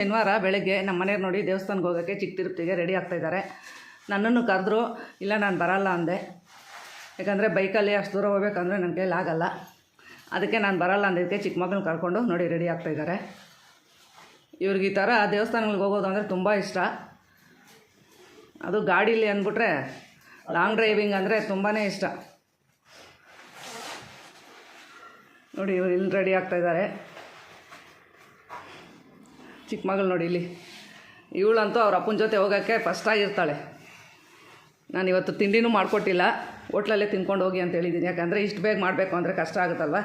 ಶನಿವಾರ ಬೆಳಗ್ಗೆ ನಮ್ಮ ಮನೆಯವ್ರು ನೋಡಿ ದೇವಸ್ಥಾನಕ್ಕೆ ಹೋಗೋಕ್ಕೆ ಚಿಕ್ಕ ತಿರುಪತಿಗೆ ರೆಡಿ ಆಗ್ತಾ ಇದ್ದಾರೆ. ನನ್ನನ್ನು ಕರೆದ್ರು, ಇಲ್ಲ ನಾನು ಬರಲ್ಲ ಅಂದೆ. ಯಾಕಂದರೆ ಬೈಕಲ್ಲಿ ಅಷ್ಟು ದೂರ ಹೋಗ್ಬೇಕಂದ್ರೆ ನನ್ನ ಕೈಲಿ ಆಗಲ್ಲ. ಅದಕ್ಕೆ ನಾನು ಬರಲ್ಲ ಅಂದಿದ್ದಕ್ಕೆ ಚಿಕ್ಕ ಮಗಳನ್ನ ಕರ್ಕೊಂಡು ನೋಡಿ ರೆಡಿ ಆಗ್ತಾ ಇದ್ದಾರೆ. ಇವ್ರಿಗೆ ಈ ಥರ ದೇವಸ್ಥಾನಗಳಿಗೆ ಹೋಗೋದು ಅಂದರೆ ತುಂಬ ಇಷ್ಟ. ಅದು ಗಾಡೀಲಿ ಅಂದ್ಬಿಟ್ರೆ ಲಾಂಗ್ ಡ್ರೈವಿಂಗ್ ಅಂದರೆ ತುಂಬಾ ಇಷ್ಟ. ನೋಡಿ ಇವ್ರು ಇಲ್ಲಿ ರೆಡಿ ಆಗ್ತಾ ಇದ್ದಾರೆ. ಚಿಕ್ಕ ಮಗಳು ನೋಡಿ ಇಲ್ಲಿ. ಇವಳಂತೂ ಅವ್ರ ಅಪ್ಪನ ಜೊತೆ ಹೋಗೋಕ್ಕೆ ಫಸ್ಟಾಗಿರ್ತಾಳೆ ನಾನು ಇವತ್ತು ತಿಂಡಿನೂ ಮಾಡಿಕೊಟ್ಟಿಲ್ಲ. ಹೋಟ್ಲಲ್ಲೇ ತಿನ್ಕೊಂಡು ಹೋಗಿ ಅಂತ ಹೇಳಿದ್ದೀನಿ ಯಾಕಂದರೆ ಇಷ್ಟು ಬೇಗ ಮಾಡಬೇಕು ಅಂದರೆ ಕಷ್ಟ ಆಗುತ್ತಲ್ವ?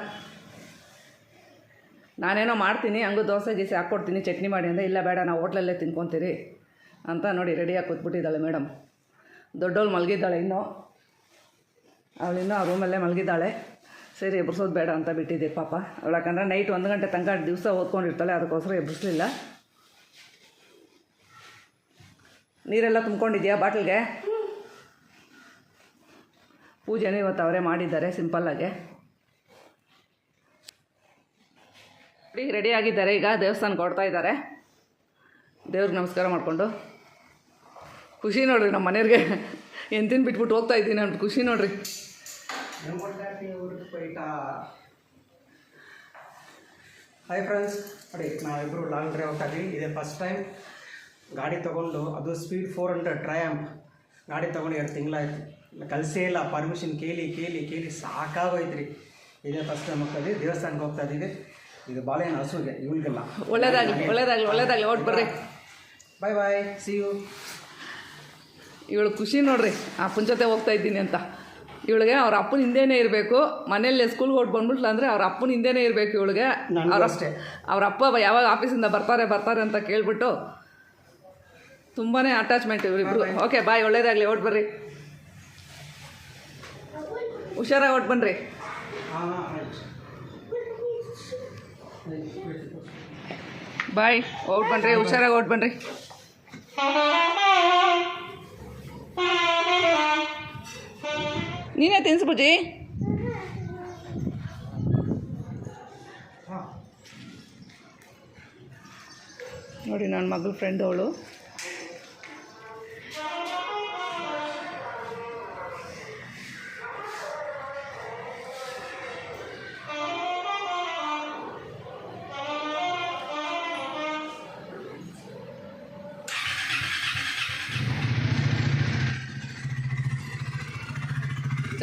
ನಾನೇನೋ ಮಾಡ್ತೀನಿ, ಹಂಗೂ ದೋಸೆ ಗೀಸೆ ಹಾಕ್ಕೊಡ್ತೀನಿ, ಚಟ್ನಿ ಮಾಡಿ ಅಂದರೆ ಇಲ್ಲ ಬೇಡ, ನಾವು ಹೋಟ್ಲಲ್ಲೇ ತಿನ್ಕೊತೀರಿ ಅಂತ ನೋಡಿ ರೆಡಿಯಾಗಿ ಕೂತ್ಬಿಟ್ಟಿದ್ದಾಳೆ ಮೇಡಮ್ ದೊಡ್ಡವಳು ಮಲಗಿದ್ದಾಳೆ ಇನ್ನೂ. ಅವಳಿನ್ನೂ ಆ ರೂಮಲ್ಲೇ ಮಲಗಿದ್ದಾಳೆ. ಸರಿ, ಎಬ್ರಿಸೋದು ಬೇಡ ಅಂತ ಬಿಟ್ಟಿದ್ದೆ ಪಾಪ. ಅವಳು ಯಾಕಂದರೆ ನೈಟ್ ಒಂದು ಗಂಟೆ ತನಕ ದಿವಸ ಓದ್ಕೊಂಡಿರ್ತಾಳೆ, ಅದಕ್ಕೋಸ್ಕರ ಎಬ್ರಿಸ್ಲಿಲ್ಲ. ನೀರೆಲ್ಲ ತುಂಬ್ಕೊಂಡಿದ್ಯಾ ಬಾಟ್ಲಿಗೆ? ಪೂಜೆನೂ ಇವತ್ತು ಅವರೇ ಮಾಡಿದ್ದಾರೆ ಸಿಂಪಲ್ಲಾಗೆ ರೆಡಿ ಆಗಿದ್ದಾರೆ. ಈಗ ದೇವಸ್ಥಾನಕ್ಕೆ ಹೊಡ್ತಾ ಇದ್ದಾರೆ. ದೇವ್ರಿಗೆ ನಮಸ್ಕಾರ ಮಾಡಿಕೊಂಡು. ಖುಷಿ ನೋಡ್ರಿ ನಮ್ಮ ಮನೆಯವ್ರಿಗೆ. ಎಂತಿನ ಬಿಟ್ಬಿಟ್ಟು ಹೋಗ್ತಾ ಇದ್ದೀನಿ ಅಂತ ಖುಷಿ ನೋಡ್ರಿ. ಹಾಯ್ ಫ್ರೆಂಡ್ಸ್ ನೋಡಿ ನಾವಿಬ್ಬರು ಲಾಂಗ್ ಡ್ರೈವ್ ಇದ್ವಿ ಇದೇ ಫಸ್ಟ್ ಟೈಮ್ ಗಾಡಿ ತೊಗೊಂಡು ಅದು ಸ್ಪೀಡ್ ಫೋರ್ ಹಂಡ್ರೆಡ್ ಟ್ರಯಾಂಪ್ ಗಾಡಿ ತೊಗೊಂಡು ಎರಡು ತಿಂಗಳಾಯ್ತು. ಕಲಿಸೇ ಇಲ್ಲ ಪರ್ಮಿಷನ್ ಕೇಳಿ ಕೇಳಿ ಕೇಳಿ ಸಾಕಾಗೋಯ್ತು ರೀ ಇದೇ ಫಸ್ಟ್ ಟೈಮ್ ಹೋಗ್ತಾ ಇದ್ವಿ ದೇವಸ್ಥಾನಕ್ಕೆ ಹೋಗ್ತಾ ಇದ್ದೀವಿ. ಇದು ಬಾಳೆಹಣ್ಣು ಹಸುಗೆ ಇವಳಿಗೆಲ್ಲ. ಒಳ್ಳೇದಾಗಲಿ ಒಳ್ಳೇದಾಗಲಿ ಒಳ್ಳೆದಾಗಲಿ ಓಟ್ ಬರ್ರಿ. ಬಾಯ್ ಬಾಯ್ ಸಿ ಯು ಇವಳು ಖುಷಿ ನೋಡ್ರಿ ಅಪ್ಪನ ಜೊತೆ ಹೋಗ್ತಾ ಇದ್ದೀನಿ ಅಂತ. ಇವಳಿಗೆ ಅವ್ರ ಅಪ್ಪನ ಹಿಂದೆನೇ ಇರಬೇಕು. ಮನೇಲಿ ಸ್ಕೂಲ್ಗೆ ಹೊಟ್ಟು ಬಂದ್ಬಿಟ್ಲ ಅಂದರೆ ಅವ್ರ ಅಪ್ಪನ ಹಿಂದೆನೇ ಇರಬೇಕು ಇವಳಿಗೆ. ಅವರಷ್ಟೇ ಅವ್ರ ಅಷ್ಟೇ. ಅವ್ರ ಅಪ್ಪ ಯಾವಾಗ ಆಫೀಸಿಂದ ಬರ್ತಾರೆ ಬರ್ತಾರೆ ಅಂತ ಕೇಳ್ಬಿಟ್ಟು ತುಂಬಾ ಅಟ್ಯಾಚ್ಮೆಂಟ್ ಇವರಿಬ್ರು ಓಕೆ ಬಾಯ್ ಒಳ್ಳೇದಾಗಲಿ. ಓಟ್ ಬರ್ರಿ. ಹುಷಾರಾಗಿ ಓಟ್ ಆಯ್ತು. ಬಾಯ್ ಓಟ್ ಬನ್ರಿ. ಹುಷಾರಾಗಿ ಓಟ್ ಬನ್ರಿ. ನೀನೇ ತಿನ್ಸ್ಬುಜಿ ನೋಡಿ ನನ್ನ ಮಗಳ ಫ್ರೆಂಡ್ ಅವಳು.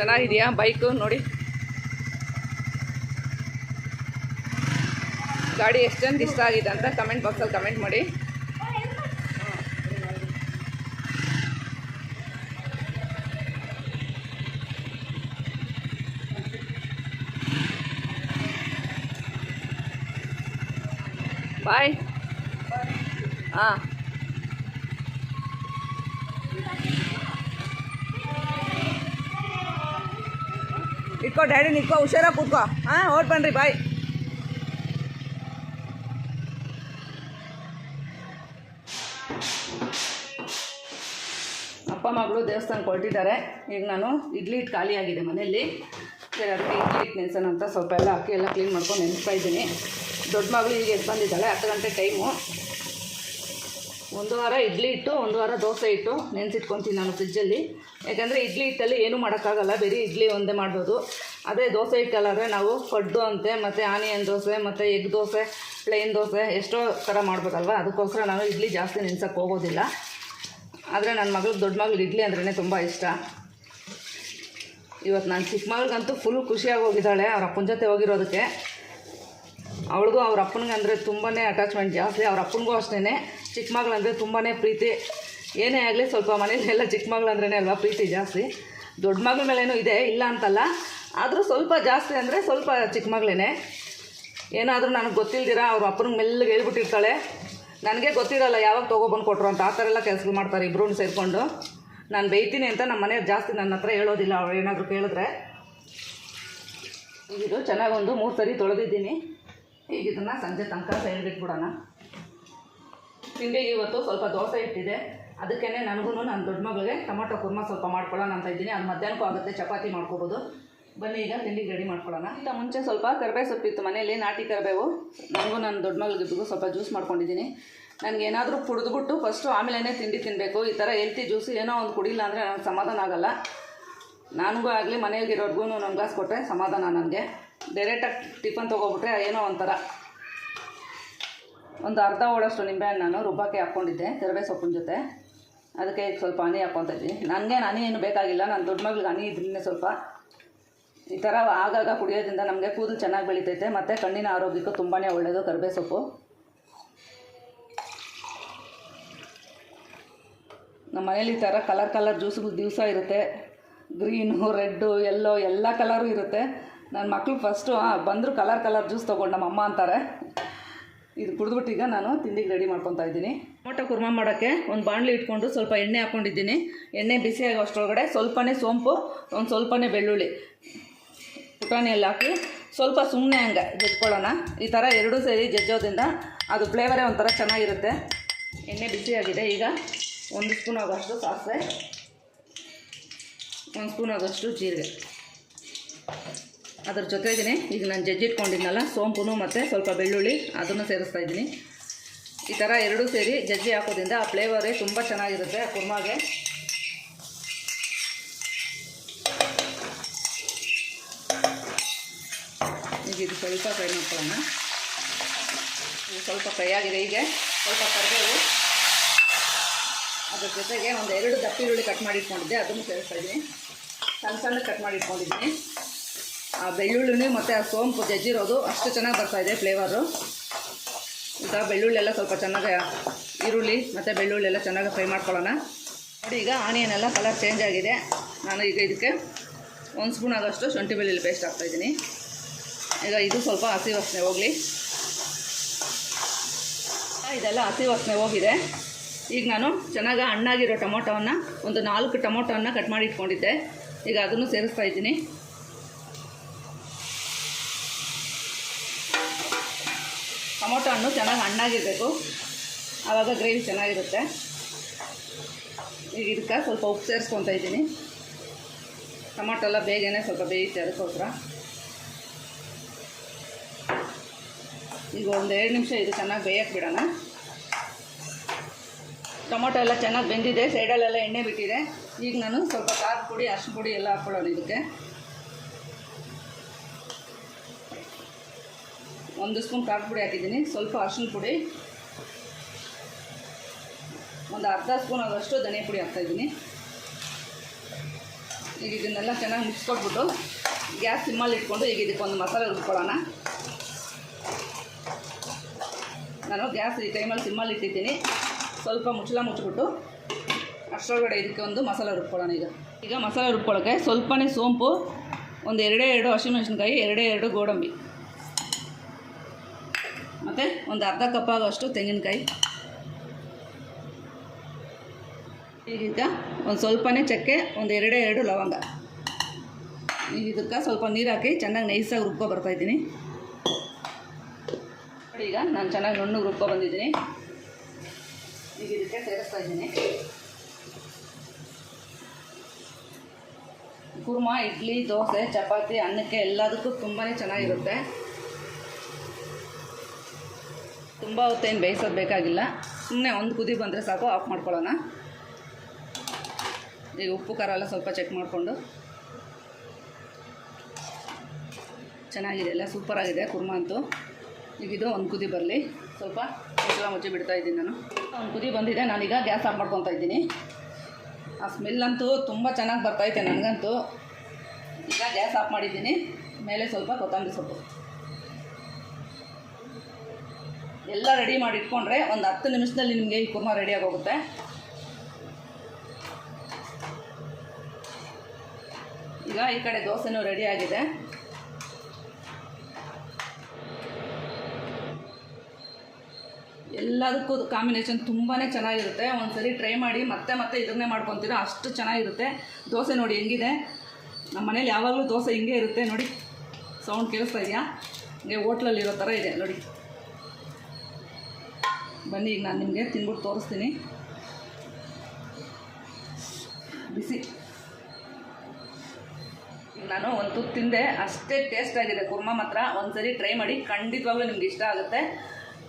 ಚೆನ್ನಾಗಿದೆಯಾ? ಬೈಕು ನೋಡಿ. ಗಾಡಿ ಎಷ್ಟು ಜನಕ್ಕೆ ಇಷ್ಟ ಆಗಿದೆ ಅಂತ ಕಮೆಂಟ್ ಬಾಕ್ಸಲ್ಲಿ ಕಮೆಂಟ್ ಮಾಡಿ. ಬಾಯ್ ಹಾಂ ಇಟ್ಕೋ, ಡ್ಯಾಡಿ ನಿಟ್ಕೋ ಹುಷಾರಾಗಿ ಕೂತ್ಕೋ. ಹಾಂ ಓಟ್ ಬನ್ರಿ ಬಾಯ್ ಅಪ್ಪ ಮಗಳು ದೇವಸ್ಥಾನಕ್ಕೆ ಹೊರಟಿದ್ದಾರೆ. ಈಗ ನಾನು ಇಡ್ಲಿ ಹಿಟ್ಟು ಖಾಲಿ ಆಗಿದೆ ಮನೆಯಲ್ಲಿ. ಅದಕ್ಕೆ ಇಡ್ಲಿ ಹಿಟ್ಟು ನೆನೆಸೋಣ ಅಂತ ಸ್ವಲ್ಪ ಎಲ್ಲ ಅಕ್ಕಿ ಎಲ್ಲ ಕ್ಲೀನ್ ಮಾಡ್ಕೊಂಡು ನೆನೆಸ್ತಾ ಇದ್ದೀನಿ. ದೊಡ್ಡ ಮಗಳು ಈಗ ಎದ್ದು ಬಂದಿದ್ದಾಳೆ, ಹತ್ತು ಗಂಟೆ ಟೈಮು ಒಂದು ವಾರ ಇಡ್ಲಿ ಇಟ್ಟು, ಒಂದು ವಾರ ದೋಸೆ ಇಟ್ಟು ನೆನೆಸಿಟ್ಕೊತೀನಿ ನಾನು ಫ್ರಿಜ್ಜಲ್ಲಿ. ಯಾಕಂದರೆ ಇಡ್ಲಿ ಹಿಟ್ಟಲ್ಲಿ ಏನೂ ಮಾಡೋಕ್ಕಾಗಲ್ಲ, ಬರೀ ಇಡ್ಲಿ ಒಂದೇ ಮಾಡ್ಬೋದು. ಅದೇ ದೋಸೆ ಹಿಟ್ಟಲ್ಲಾದರೆ ನಾವು ಪಡ್ಡು ಅಂತೆ, ಮತ್ತು ಆನಿಯನ್ ದೋಸೆ, ಮತ್ತು ಎಗ್ ದೋಸೆ, ಪ್ಲೇನ್ ದೋಸೆ, ಎಷ್ಟೋ ಥರ ಮಾಡ್ಬೋದಲ್ವ? ಅದಕ್ಕೋಸ್ಕರ ನಾನು ಇಡ್ಲಿ ಜಾಸ್ತಿ ನೆನ್ಸೋಕ್ಕೆ ಹೋಗೋದಿಲ್ಲ. ಆದರೆ ನನ್ನ ಮಗಳು ದೊಡ್ಡ ಮಗಳು ಇಡ್ಲಿ ಅಂದ್ರೇ ತುಂಬ ಇಷ್ಟ. ಇವತ್ತು ನಾನು ಚಿಕ್ಕ ಮಗಳಿಗಂತೂ ಫುಲ್ ಖುಷಿಯಾಗಿ ಹೋಗಿದ್ದಾಳೆ, ಅವ್ರ ಅಪ್ಪನ ಜೊತೆ ಹೋಗಿರೋದಕ್ಕೆ. ಅವಳಿಗೂ ಅವ್ರ ಅಪ್ಪನಿಗೆ ಅಂದರೆ ತುಂಬಾ ಅಟ್ಯಾಚ್ಮೆಂಟ್ ಜಾಸ್ತಿ, ಅವ್ರ ಅಪ್ಪನಿಗೂ ಅಷ್ಟೇ ಚಿಕ್ಕ ಮಗಳಂದರೆ ತುಂಬಾ ಪ್ರೀತಿ. ಏನೇ ಆಗಲಿ ಸ್ವಲ್ಪ ಮನೇಲೆಲ್ಲ ಚಿಕ್ಕ ಮಗಳಂದ್ರೇ ಅಲ್ವಾ ಪ್ರೀತಿ ಜಾಸ್ತಿ. ದೊಡ್ಡ ಮಗಳ ಮೇಲೇನೂ ಇದೆ, ಇಲ್ಲ ಅಂತಲ್ಲ. ಆದರೂ ಸ್ವಲ್ಪ ಜಾಸ್ತಿ ಅಂದರೆ ಸ್ವಲ್ಪ ಚಿಕ್ಕ ಮಗಳೇ ಏನಾದರೂ ನನಗೆ ಗೊತ್ತಿಲ್ದಿರ, ಅವ್ರ ಅಪ್ಪನಿಗೆ ಮೆಲ್ಲಗೆ ಹೇಳ್ಬಿಟ್ಟಿರ್ತಾಳೆ. ನನಗೆ ಗೊತ್ತಿರಲ್ಲ, ಯಾವಾಗ ತೊಗೊಬಂದು ಕೊಟ್ಟರು ಅಂತ. ಆ ಥರ ಎಲ್ಲ ಕೆಲಸಗಳು ಮಾಡ್ತಾರೆ ಇಬ್ಬರೂ ಸೇರಿಕೊಂಡು. ನಾನು ಬೈತೀನಿ ಅಂತ ನಮ್ಮ ಮನೆಯವ್ರು ಜಾಸ್ತಿ ನನ್ನ ಹತ್ರ ಹೇಳೋದಿಲ್ಲ, ಅವ್ರು ಏನಾದರೂ ಕೇಳಿದ್ರೆ. ಇದು ಚೆನ್ನಾಗಿ ಒಂದು ಮೂರು ಸರಿ ತೊಳೆದಿದ್ದೀನಿ. ಈಗ ಇದನ್ನು ಸಂಜೆ ತನಕ ಸೈಡ್ ಬಿಟ್ಬಿಡೋಣ. ತಿಂಡಿಗೆ ಇವತ್ತು ಸ್ವಲ್ಪ ದೋಸೆ ಇಟ್ಟಿದೆ. ಅದಕ್ಕೇ ನನಗೂ ನನ್ನ ದೊಡ್ಡ ಮಗಳಿಗೆ ಟೊಮೊಟೊ ಕುರ್ಮ ಸ್ವಲ್ಪ ಮಾಡ್ಕೊಳ್ಳೋಣ ಅಂತ ಇದ್ದೀನಿ. ಅದು ಮಧ್ಯಾಹ್ನಕ್ಕೂ ಆಗುತ್ತೆ, ಚಪಾತಿ ಮಾಡ್ಕೋಬೋದು. ಬನ್ನಿ ಈಗ ತಿಂಡಿಗೆ ರೆಡಿ ಮಾಡ್ಕೊಳ್ಳೋಣ. ಇಂಥ ಮುಂಚೆ ಸ್ವಲ್ಪ ಕರಿಬೇವು ಸೊಪ್ಪಿತ್ತು ಮನೆಯಲ್ಲಿ, ನಾಟಿ ಕರಿಬೇವು. ನನಗೂ ನನ್ನ ದೊಡ್ಡ ಮಗಳಿಗಿಬ್ಬರಿಗೂ ಸ್ವಲ್ಪ ಜ್ಯೂಸ್ ಮಾಡ್ಕೊಂಡಿದ್ದೀನಿ. ನನಗೆ ಏನಾದರೂ ಕುಡಿದ್ಬಿಟ್ಟು ಫಸ್ಟು ಆಮೇಲೆ ತಿಂಡಿ ತಿನ್ನಬೇಕು ಈ ಥರ ಹೆಲ್ತಿ ಜ್ಯೂಸ್ ಏನೋ ಒಂದು ಕುಡಿಲ್ಲ ಅಂದರೆ ನನಗೆ ಸಮಾಧಾನ ಆಗಲ್ಲ. ನನಗೂ ಆಗಲಿ ಮನೆಯಲ್ಲಿರೋರ್ಗೂ ಒಂದು ಗ್ಲಾಸ್ ಕೊಟ್ಟರೆ ಸಮಾಧಾನ ನನಗೆ. ಡೈರೆಕ್ಟಾಗಿ ಟಿಫನ್ ತೊಗೊಬಿಟ್ರೆ ಏನೋ ಒಂಥರ. ಒಂದು ಅರ್ಧ ಓಡಷ್ಟು ನಿಂಬೆಹಣ್ಣು ನಾನು ರುಬ್ಬಕ್ಕೆ ಹಾಕ್ಕೊಂಡಿದ್ದೆ ಕರಿಬೇವು ಸೊಪ್ಪಿನ ಜೊತೆ. ಅದಕ್ಕೆ ಸ್ವಲ್ಪ ಹನಿ ಹಾಕ್ಕೊತಾ ನನಗೆ ಹನಿ ಏನು ಬೇಕಾಗಿಲ್ಲ, ನಾನು ದೊಡ್ಡ ಮಗಳಿಗೆ ಹನಿ ಇದ್ರಿಂದ ಸ್ವಲ್ಪ. ಈ ಥರ ಆಗಾಗ ಕುಡಿಯೋದ್ರಿಂದ ನಮಗೆ ಕೂದಲು ಚೆನ್ನಾಗಿ ಬೆಳೀತೈತೆ, ಮತ್ತು ಕಣ್ಣಿನ ಆರೋಗ್ಯಕ್ಕೂ ತುಂಬಾ ಒಳ್ಳೆಯದು ಕರಿಬೆ ಸೊಪ್ಪು. ನಮ್ಮ ಮನೇಲಿ ಈ ಥರ ಕಲರ್ ಕಲರ್ ಜ್ಯೂಸ್ಗಳು ದಿವಸ ಇರುತ್ತೆ. ಗ್ರೀನು, ರೆಡ್ಡು, ಎಲ್ಲೋ ಎಲ್ಲ ಕಲರು ಇರುತ್ತೆ. ನನ್ನ ಮಕ್ಕಳು ಫಸ್ಟು ಬಂದರೂ ಕಲರ್ ಕಲರ್ ಜ್ಯೂಸ್ ತೊಗೊಂಡು ನಮ್ಮ ಅಮ್ಮ ಅಂತಾರೆ. ಇದು ಕುಡಿದ್ಬಿಟ್ಟು ಈಗ ನಾನು ತಿಂಡಿಗೆ ರೆಡಿ ಮಾಡ್ಕೊತಾ ಇದ್ದೀನಿ. ಟೊಮೊಟೊ ಕುರ್ಮಾ ಮಾಡೋಕ್ಕೆ ಒಂದು ಬಾಣಲಿ ಇಟ್ಕೊಂಡು ಸ್ವಲ್ಪ ಎಣ್ಣೆ ಹಾಕ್ಕೊಂಡಿದ್ದೀನಿ. ಎಣ್ಣೆ ಬಿಸಿ ಆಗೋ ಅಷ್ಟರೊಳಗಡೆ ಸ್ವಲ್ಪನೇ ಸೋಂಪು, ಒಂದು ಸ್ವಲ್ಪನೇ ಬೆಳ್ಳುಳ್ಳಿ. ಪುಟಾಣಿಯಲ್ಲಿ ಹಾಕಿ ಸ್ವಲ್ಪ ಸುಮ್ಮನೆ ಹಂಗೆ ಜಜ್ಕೊಳ್ಳೋಣ. ಈ ಥರ ಎರಡೂ ಸೇರಿ ಜಜ್ಜೋದ್ರಿಂದ ಅದು ಫ್ಲೇವರೇ ಒಂಥರ ಚೆನ್ನಾಗಿರುತ್ತೆ. ಎಣ್ಣೆ ಬಿಸಿಯಾಗಿದೆ ಈಗ ಒಂದು ಸ್ಪೂನ್ ಆಗೋಷ್ಟು ಸಾಸಿವೆ, ಒಂದು ಸ್ಪೂನ್ ಆಗೋಷ್ಟು ಜೀರಿಗೆ. ಅದ್ರ ಜೊತೆಗೇ ಈಗ ನಾನು ಜಜ್ಜಿಟ್ಕೊಂಡಿದ್ನಲ್ಲ ಸೋಂಪು ಮತ್ತು ಸ್ವಲ್ಪ ಬೆಳ್ಳುಳ್ಳಿ, ಅದನ್ನು ಸೇರಿಸ್ತಾ ಇದ್ದೀನಿ ಈ ಥರ ಎರಡೂ ಸೇರಿ ಜಜ್ಜಿ ಹಾಕೋದ್ರಿಂದ ಆ ಫ್ಲೇವರೇ ತುಂಬ ಚೆನ್ನಾಗಿರುತ್ತೆ ಆ ಕುರ್ಮಾಗೆ. ಈಗ ಇದು ಸ್ವಲ್ಪ ಫ್ರೈ ಮಾಡ್ಕೊಳ್ಳೋಣ. ಸ್ವಲ್ಪ ಫ್ರೈ ಆಗಿದೆ ಈಗ ಸ್ವಲ್ಪ ಕರಿಬೇವು. ಅದ್ರ ಜೊತೆಗೆ ಒಂದು ಎರಡು ದಪ್ಪ ಈರುಳ್ಳಿ ಕಟ್ ಮಾಡಿ ಇಟ್ಕೊಂಡಿದ್ದೆ, ಅದನ್ನು ಸೇರಿಸ್ತಾ ಇದ್ದೀನಿ ಸಣ್ಣ ಸಣ್ಣ ಕಟ್ ಮಾಡಿ ಇಟ್ಕೊಂಡಿದ್ದೀನಿ. ಆ ಬೆಳ್ಳುಳ್ಳಿನೂ ಮತ್ತು ಆ ಸೋಂಪು ಜಜ್ಜಿರೋದು ಅಷ್ಟು ಚೆನ್ನಾಗಿ ಬರ್ತಾಯಿದೆ ಫ್ಲೇವರು ಈಗ ಬೆಳ್ಳುಳ್ಳಿ ಎಲ್ಲ ಸ್ವಲ್ಪ ಚೆನ್ನಾಗಿ ಈರುಳ್ಳಿ ಮತ್ತು ಬೆಳ್ಳುಳ್ಳಿ ಎಲ್ಲ ಚೆನ್ನಾಗಿ ಫ್ರೈ ಮಾಡ್ಕೊಳ್ಳೋಣ. ನೋಡಿ ಈಗ ಆನಿಯನ್ ಎಲ್ಲ ಕಲರ್ ಚೇಂಜ್ ಆಗಿದೆ. ನಾನು ಈಗ ಇದಕ್ಕೆ ಒಂದು ಸ್ಪೂನ್ ಆಗೋಷ್ಟು ಶುಂಠಿ ಬೆಳ್ಳುಳ್ಳಿ ಪೇಸ್ಟ್ ಹಾಕ್ತಾಯಿದ್ದೀನಿ ಈಗ ಇದು ಸ್ವಲ್ಪ ಹಸಿ ವಾಸನೆ ಹೋಗಲಿ. ಇದೆಲ್ಲ ಹಸಿ ವಾಸನೆ ಹೋಗಿದೆ. ಈಗ ನಾನು ಚೆನ್ನಾಗಿ ಹಣ್ಣಾಗಿರೋ ಟೊಮೊಟೊವನ್ನು ಒಂದು ನಾಲ್ಕು ಟೊಮೊಟೊವನ್ನು ಕಟ್ ಮಾಡಿ ಇಟ್ಕೊಂಡಿದ್ದೆ. ಈಗ ಅದನ್ನು ಸೇರಿಸ್ತಾ ಇದ್ದೀನಿ. ಟೊಮೊಟೊ ಹಣ್ಣು ಚೆನ್ನಾಗಿ ಹಣ್ಣಾಗಿರಬೇಕು. ಆವಾಗ ಗ್ರೇವಿ ಚೆನ್ನಾಗಿರುತ್ತೆ. ಈಗ ಇದಕ್ಕೆ ಸ್ವಲ್ಪ ಉಪ್ಪು ಸೇರಿಸ್ಕೊತಾ ಇದ್ದೀನಿ. ಟೊಮೊಟೊ ಎಲ್ಲ ಬೇಗನೆ ಸ್ವಲ್ಪ ಬೇಯುತ್ತೆ ಅದಕ್ಕೋಸ್ಕರ ಈಗ ಒಂದು ಎರಡು ನಿಮಿಷ ಇದು ಚೆನ್ನಾಗಿ ಬೇಯಕ್ಕೆ ಬಿಡೋಣ. ಟೊಮೊಟೊ ಎಲ್ಲ ಚೆನ್ನಾಗಿ ಬೆಂದಿದೆ. ಸೈಡಲ್ಲೆಲ್ಲ ಎಣ್ಣೆ ಬಿಟ್ಟಿದೆ. ಈಗ ನಾನು ಸ್ವಲ್ಪ ಖಾರದ ಪುಡಿ ಅರ್ಶಿನ ಪುಡಿ ಎಲ್ಲ ಹಾಕ್ಕೊಳ್ಳೋಣ ಇದಕ್ಕೆ. ಒಂದು ಸ್ಪೂನ್ ಖಾರದ ಪುಡಿ ಹಾಕಿದ್ದೀನಿ. ಸ್ವಲ್ಪ ಅರ್ಶಿನ ಪುಡಿ. ಒಂದು ಅರ್ಧ ಸ್ಪೂನ್ ಆದಷ್ಟು ಧನಿಯ ಪುಡಿ ಹಾಕ್ತಾಯಿದ್ದೀನಿ ಈಗ ಇದನ್ನೆಲ್ಲ ಚೆನ್ನಾಗಿ ಮಿಕ್ಸ್ ಕೊಟ್ಬಿಟ್ಟು ಗ್ಯಾಸ್ ಸಿಮ್ಮಲ್ಲಿ ಇಟ್ಕೊಂಡು ಈಗ ಇದಕ್ಕೆ ಒಂದು ಮಸಾಲೆ ರುಬ್ಕೊಳ್ಳೋಣ. ನಾನು ಗ್ಯಾಸ್ ಈ ಟೈಮಲ್ಲಿ ಸಿಮ್ಮಲ್ಲಿ ಇಟ್ಟಿದ್ದೀನಿ. ಸ್ವಲ್ಪ ಮುಚ್ಚಳ ಮುಚ್ಚಿಬಿಟ್ಟು ಅಷ್ಟರೊಳಗಡೆ ಇದಕ್ಕೆ ಒಂದು ಮಸಾಲೆ ರುಬ್ಕೊಳ್ಳೋಣ ಈಗ. ಈಗ ಮಸಾಲೆ ರುಬ್ಕೊಳ್ಳೋಕ್ಕೆ ಸ್ವಲ್ಪನೇ ಸೋಂಪು, ಒಂದು ಎರಡೇ ಎರಡು ಹಸಿಮೆಣಸಿನ್ಕಾಯಿ, ಎರಡೇ ಎರಡು ಗೋಡಂಬಿ. ಮತ್ತು ಒಂದು ಅರ್ಧ ಕಪ್ ಆಗೋಷ್ಟು ತೆಂಗಿನಕಾಯಿ. ಈಗೀಗ ಒಂದು ಸ್ವಲ್ಪನೇ ಚಕ್ಕೆ, ಒಂದು ಎರಡೇ ಎರಡು ಲವಂಗ. ಈಗ ಇದಕ್ಕೆ ಸ್ವಲ್ಪ ನೀರು ಹಾಕಿ ಚೆನ್ನಾಗಿ ನೈಸಾಗಿ ರುಬ್ಕೊ ಬರ್ತಾಯಿದ್ದೀನಿ ಈಗ ನಾನು ಚೆನ್ನಾಗಿ ನುಣ್ಣಗೆ ರುಬ್ಕೊ ಬಂದಿದ್ದೀನಿ. ಈಗ ಇದಕ್ಕೆ ಸೇರಿಸ್ತಾ ಇದ್ದೀನಿ. ಕುರ್ಮ, ಇಡ್ಲಿ, ದೋಸೆ, ಚಪಾತಿ, ಅನ್ನಕ್ಕೆ ಎಲ್ಲದಕ್ಕೂ ತುಂಬಾ ಚೆನ್ನಾಗಿರುತ್ತೆ. ತುಂಬ ಹೊತ್ತೇನು ಬೇಯಿಸೋದು ಬೇಕಾಗಿಲ್ಲ. ಸುಮ್ಮನೆ ಒಂದು ಕುದಿ ಬಂದರೆ ಸಾಕು ಆಫ್ ಮಾಡ್ಕೊಳ್ಳೋಣ. ಈಗ ಉಪ್ಪು, ಖಾರ ಎಲ್ಲ ಸ್ವಲ್ಪ ಚೆಕ್ ಮಾಡಿಕೊಂಡು. ಚೆನ್ನಾಗಿದೆ, ಎಲ್ಲ ಸೂಪರಾಗಿದೆ ಕುರ್ಮ ಅಂತೂ. ಈಗ ಇದು ಒಂದು ಕುದಿ ಬರಲಿ. ಸ್ವಲ್ಪ ಮುಚ್ಚಳ ಮುಚ್ಚಿ ಬಿಡ್ತಾ ಇದ್ದೀನಿ ನಾನು. ಒಂದು ಕುದಿ ಬಂದಿದೆ, ನಾನೀಗ ಗ್ಯಾಸ್ ಆಫ್ ಮಾಡ್ಕೊತಾ ಇದ್ದೀನಿ. ಆ ಸ್ಮೆಲ್ ಅಂತೂ ತುಂಬ ಚೆನ್ನಾಗಿ ಬರ್ತೈತೆ ನನಗಂತೂ. ಈಗ ಗ್ಯಾಸ್ ಆಫ್ ಮಾಡಿದ್ದೀನಿ. ಮೇಲೆ ಸ್ವಲ್ಪ ಕೊತ್ತಂಬರಿ ಸೊಪ್ಪು. ಎಲ್ಲ ರೆಡಿ ಮಾಡಿ ಇಟ್ಕೊಂಡ್ರೆ ಒಂದು ಹತ್ತು ನಿಮಿಷದಲ್ಲಿ ನಿಮಗೆ ಈ ಕುರ್ಮ ರೆಡಿಯಾಗಿ ಹೋಗುತ್ತೆ ಈಗ ಈ ಕಡೆ ದೋಸೆನೂ ರೆಡಿ ಆಗಿದೆ. ಎಲ್ಲದಕ್ಕೂ ಕಾಂಬಿನೇಷನ್ ತುಂಬಾ ಚೆನ್ನಾಗಿರುತ್ತೆ. ಒಂದ್ಸರಿ ಟ್ರೈ ಮಾಡಿ ಮತ್ತೆ ಮತ್ತೆ ಇದನ್ನೇ ಮಾಡ್ಕೊತೀರಾ ಅಷ್ಟು ಚೆನ್ನಾಗಿರುತ್ತೆ. ದೋಸೆ ನೋಡಿ ಹೆಂಗಿದೆ. ನಮ್ಮ ಮನೇಲಿ ಯಾವಾಗಲೂ ದೋಸೆ ಹಿಂಗೆ ಇರುತ್ತೆ. ನೋಡಿ ಸೌಂಡ್ ಕೇಳಿಸ್ತಾ ಇದೆಯಾ? ಹಿಂಗೆ ಹೋಟ್ಲಲ್ಲಿರೋ ಥರ ಇದೆ. ನೋಡಿ. ಬನ್ನಿ, ಈಗ ನಾನು ನಿಮಗೆ ತಿನ್ಬಿಟ್ಟು ತೋರಿಸ್ತೀನಿ. ಬಿಸಿ. ನಾನು ಒಂದು ತುತ್ತು ತಿಂದೆ, ಅಷ್ಟೇ ಟೇಸ್ಟ್ ಆಗಿದೆ. ಕುರ್ಮ ಮಾತ್ರ ಒಂದ್ಸರಿ ಟ್ರೈ ಮಾಡಿ, ಖಂಡಿತವಾಗ್ಲೂ ನಿಮ್ಗೆ ಇಷ್ಟ ಆಗುತ್ತೆ.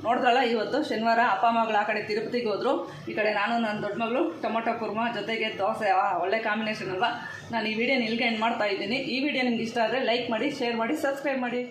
ನೋಡಿದ್ರಲ್ಲ, ಇವತ್ತು ಶನಿವಾರ ಅಪ್ಪ ಮಗಳು ಆ ಕಡೆ ತಿರುಪತಿಗೆ ಹೋದರು. ಈ ಕಡೆ ನಾನು ನನ್ನ ದೊಡ್ಡ ಮಗಳು, ಟೊಮೊಟೊ ಕುರ್ಮಾ ಜೊತೆಗೆ ದೋಸೆ ಒಳ್ಳೆ ಕಾಂಬಿನೇಷನ್ ಅಲ್ವಾ? ನಾನು ಈ ವಿಡಿಯೋ ಇಲ್ಲಿಗೆ ಎಂಡ್ ಮಾಡ್ತಾ ಇದ್ದೀನಿ. ಈ ವಿಡಿಯೋ ನಿಮ್ಗೆ ಇಷ್ಟ ಆದರೆ ಲೈಕ್ ಮಾಡಿ ಶೇರ್ ಮಾಡಿ ಸಬ್ಸ್ಕ್ರೈಬ್ ಮಾಡಿ.